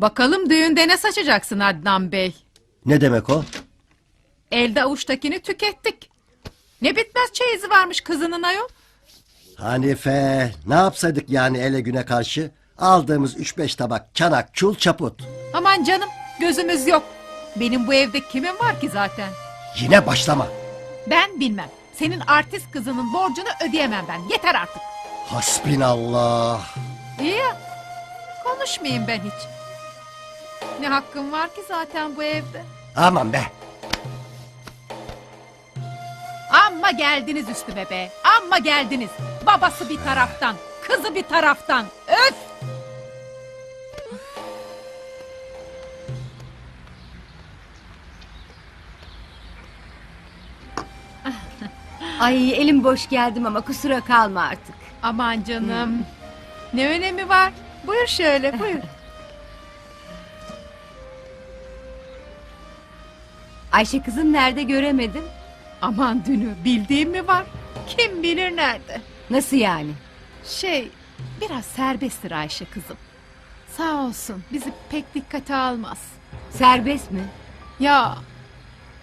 Bakalım düğünde ne saçacaksın Adnan Bey? Ne demek o? Elde avuçtakini tükettik. Ne bitmez çeyizi varmış kızının ayol. Hanife ne yapsaydık yani ele güne karşı? Aldığımız üç beş tabak çanak çul çaput. Aman canım gözümüz yok. Benim bu evde kimin var ki zaten? Yine başlama. Ben bilmem. Senin artist kızının borcunu ödeyemem ben. Yeter artık. Hasbinallah. İyi ya. Konuşmayayım ben hiç. Ne hakkım var ki zaten bu evde? Aman be. Amma geldiniz üstüme be. Amma geldiniz. Babası bir taraftan, kızı bir taraftan. Öf! Ay elim boş geldim ama kusura kalma artık. Aman canım. Ne önemi var? Buyur şöyle, buyur. Ayşe kızım nerede göremedim. Aman dünü bildiğim mi var? Kim bilir nerede? Nasıl yani? Şey, biraz serbesttir Ayşe kızım. Sağ olsun, bizi pek dikkate almaz. Serbest mi? Ya,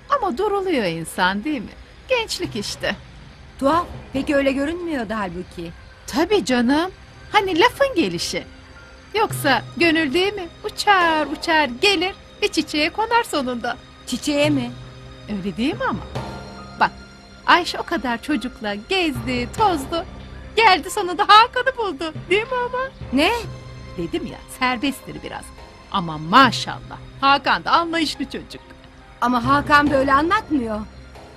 ama duruluyor insan değil mi? Gençlik işte. Tuhaf. Peki öyle görünmüyordu halbuki. Tabii canım. Hani lafın gelişi. Yoksa gönül değil mi? Uçar uçar gelir bir çiçeğe konar sonunda. Çiçeğe mi? Öyle değil mi ama? Bak Ayşe o kadar çocukla gezdi, tozdu. Geldi sonunda Hakan'ı buldu. Değil mi ama? Ne? Dedim ya serbesttir biraz. Ama maşallah Hakan da anlayışlı çocuk. Ama Hakan böyle anlatmıyor.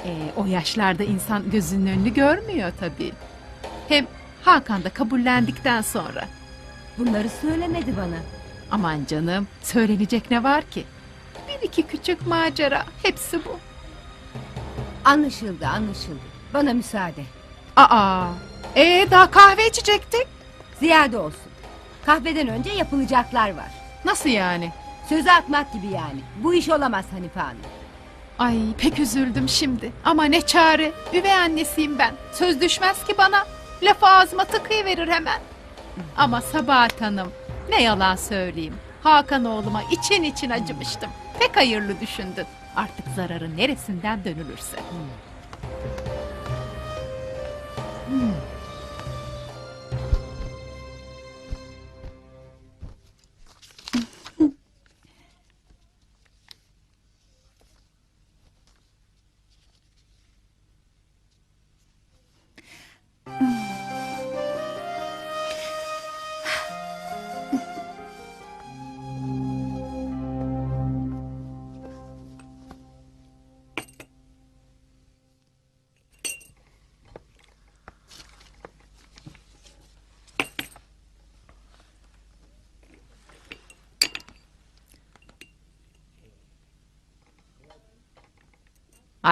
Ee, o yaşlarda insan gözünün önünü görmüyor tabii. Hem Hakan da kabullendikten sonra. Bunları söylemedi bana. Aman canım söylenecek ne var ki? İki küçük macera hepsi bu. Anlaşıldı anlaşıldı. Bana müsaade. Aa, ee daha kahve içecektik. Ziyade olsun. Kahveden önce yapılacaklar var. Nasıl yani? Sözü atmak gibi yani. Bu iş olamaz Hanife Hanım. Ay pek üzüldüm şimdi. Ama ne çare. Üvey annesiyim ben. Söz düşmez ki bana. Lafı ağzıma tıkayıverir hemen. Ama Sabahat Hanım ne yalan söyleyeyim. Hakan oğluma için için acımıştım. Pek hayırlı düşündün. Artık zararı neresinden dönülürse.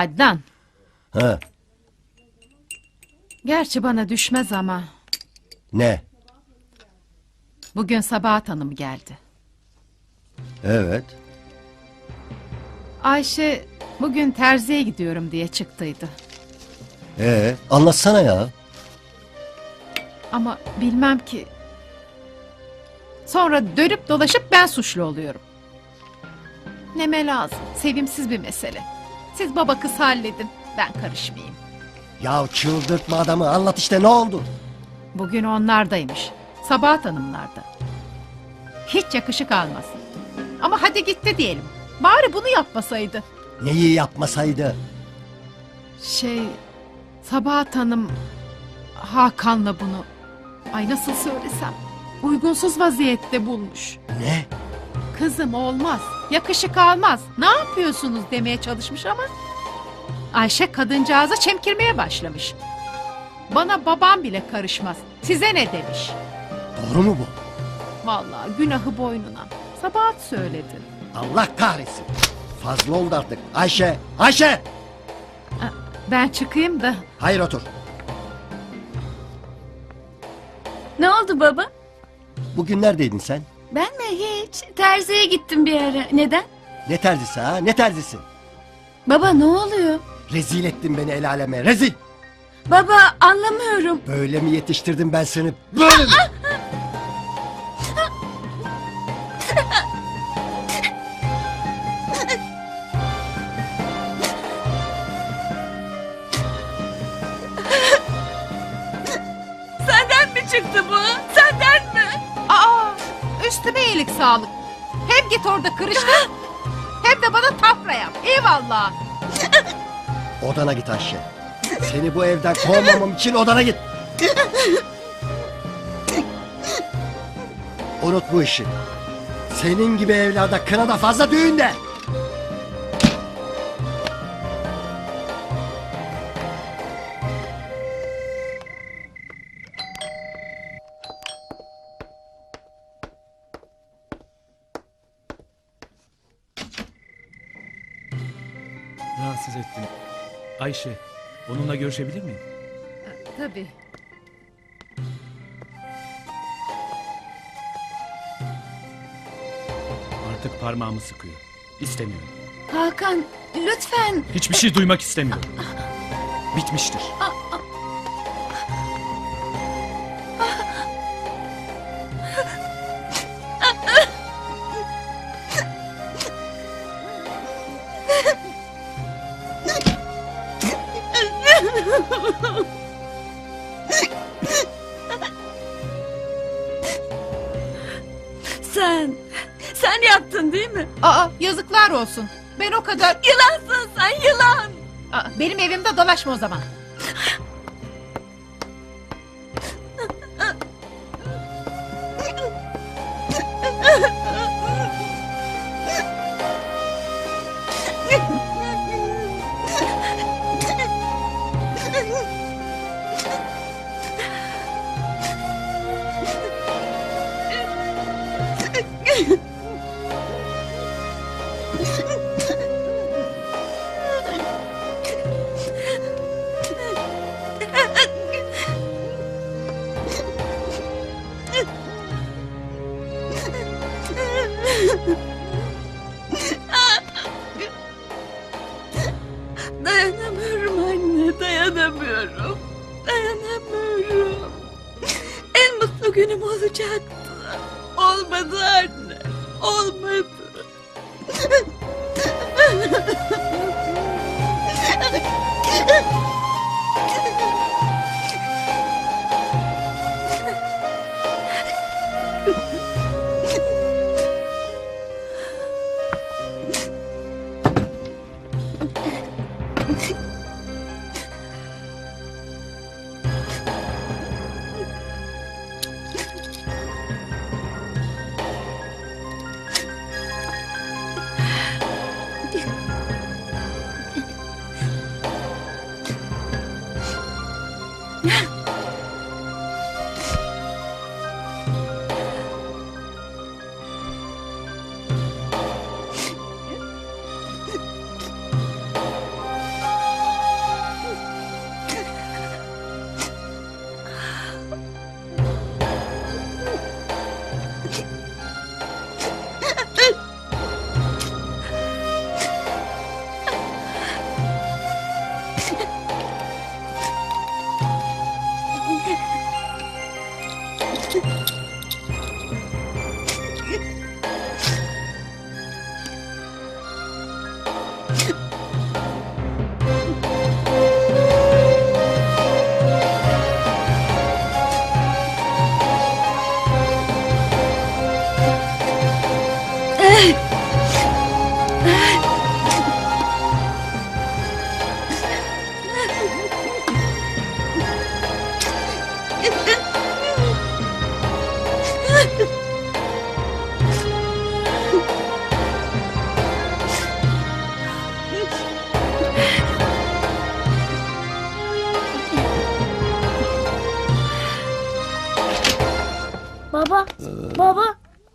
Adnan. Ha, Gerçi bana düşmez ama. ne? Bugün Sabahat Hanım geldi. Evet. Ayşe bugün terziye gidiyorum diye çıktıydı. Ee, anlatsana ya. Ama bilmem ki. Sonra dönüp dolaşıp ben suçlu oluyorum. Neme lazım. Sevimsiz bir mesele. Siz baba kız halledin. Ben karışmayayım. Ya çıldırtma adamı anlat işte ne oldu? Bugün onlardaymış. Sabahat Hanımlarda. Hiç yakışık almaz. Ama hadi gitti diyelim. Bari bunu yapmasaydı. Neyi yapmasaydı? Şey, Sabahat Hanım Hakan'la bunu ay nasıl söylesem uygunsuz vaziyette bulmuş. Ne? Kızım olmaz, yakışık almaz. Ne yapıyorsunuz demeye çalışmış ama Ayşe kadıncağıza çemkirmeye başlamış. Bana babam bile karışmaz. Size ne demiş? Doğru mu bu? Vallahi günahı boynuna. Sabahat söyledi. Allah kahretsin. Fazla oldu artık. Ayşe, Ayşe! Ben çıkayım da Hayır otur. Ne oldu baba? Bugün neredeydin sen? Ben mi hiç? Terziye gittim bir ara. Neden? Ne terzisi ha? Ne terzisi? Baba ne oluyor? Rezil ettin beni el aleme. Rezil. Baba anlamıyorum. Böyle mi yetiştirdim ben seni? Böyle mi? Senden mi çıktı bu? Sağlık. Hem git orada kırıştır hem de bana tafra yap. Eyvallah. Odana git Ayşe. Seni bu evden kovmamam için odana git. Unut bu işi. Senin gibi evlarda kına da fazla düğün Ayşe, onunla görüşebilir miyim? Tabii. Artık parmağımı sıkıyor. İstemiyorum. Hakan lütfen. Hiçbir şey duymak istemiyorum. Bitmiştir. Sen. Sen yaptın değil mi? Aa yazıklar olsun. Ben o kadar... Yılansın sen yılan. Aa, benim evimde dolaşma o zaman. Dayanamıyorum anne dayanamıyorum. Dayanamıyorum. En mutlu günüm olacaktı. Olmadı anne. Olmadı.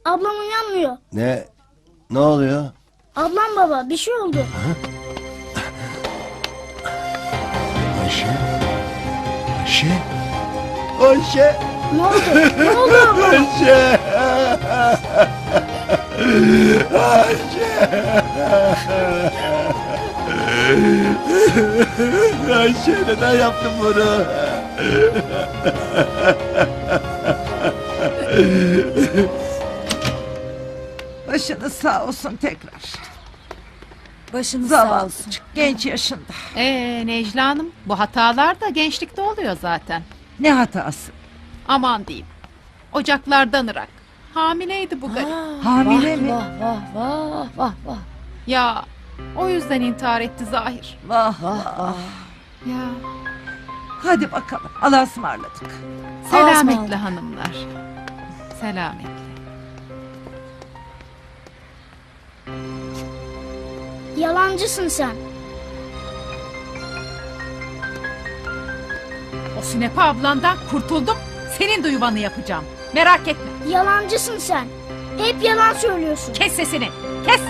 Ablam uyanmıyor. Ne? Ne oluyor? Ablam baba, bir şey oldu. Ayşe? Ayşe? Ayşe? Ne oldu? Ne oldu ablam? Ayşe! Ayşe! Ayşe neden yaptın bunu? Başınız sağ olsun tekrar. Başınız sağ Zavallı olsun. genç yaşında. Ee Necla Hanım bu hatalar da gençlikte oluyor zaten. Ne hatası? Aman diyeyim. Ocaklardan ırak. Hamileydi bu garip. Hamile vah, mi? Vah vah vah vah vah. Ya o yüzden intihar etti Zahir. Vah Vah vah. Ya Hadi bakalım. Allah'a ısmarladık. selametle hanımlar. Selametle. Yalancısın sen. O Sünepe ablandan kurtuldum. Senin de yuvanı yapacağım. Merak etme. Yalancısın sen. Hep yalan söylüyorsun. Kes sesini. Kes.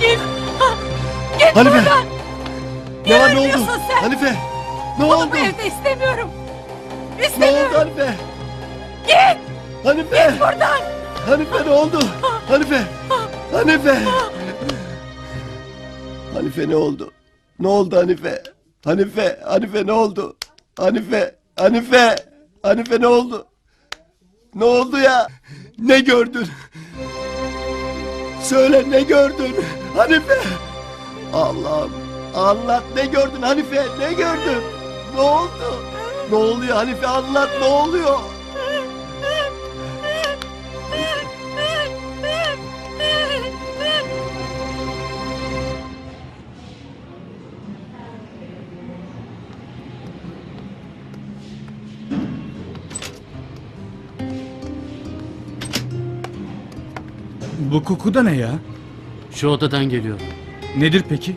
Git! Ha, Git Hanife! buradan! Ne var ne oldu? sen? Hanife! Ne Bunu oldu? bu evde istemiyorum! Ne İstemiyorum! oldu Hanife? Git! Hanife! Buradan! Hanife ne oldu? Hanife! Hanife! Hanife ne oldu? Ne oldu Hanife? Hanife, Hanife ne oldu? Hanife, Hanife, Hanife ne oldu? Ne oldu ya? Ne gördün? Söyle ne gördün? Hanife! Allah'ım anlat ne gördün Hanife? Ne gördün? Ne oldu? Ne oluyor Hanife anlat ne oluyor? Bu koku da ne ya? Şu odadan geliyor. Nedir peki?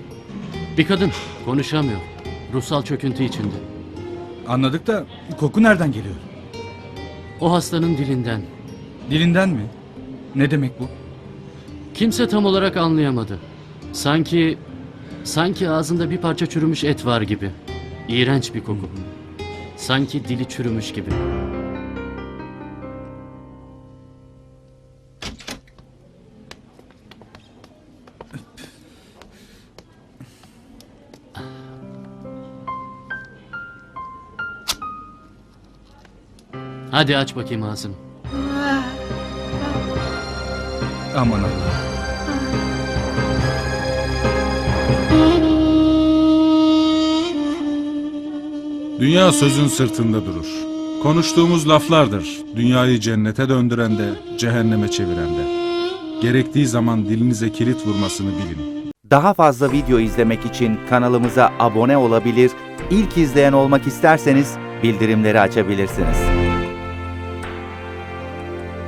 Bir kadın konuşamıyor. Ruhsal çöküntü içinde. Anladık da koku nereden geliyor? O hastanın dilinden. Dilinden mi? Ne demek bu? Kimse tam olarak anlayamadı. Sanki sanki ağzında bir parça çürümüş et var gibi. İğrenç bir koku. Sanki dili çürümüş gibi. Hadi aç bakayım ağzını. Aman Allah. Dünya sözün sırtında durur. Konuştuğumuz laflardır. Dünyayı cennete döndüren de, cehenneme çeviren de. Gerektiği zaman dilinize kilit vurmasını bilin. Daha fazla video izlemek için kanalımıza abone olabilir, ilk izleyen olmak isterseniz bildirimleri açabilirsiniz.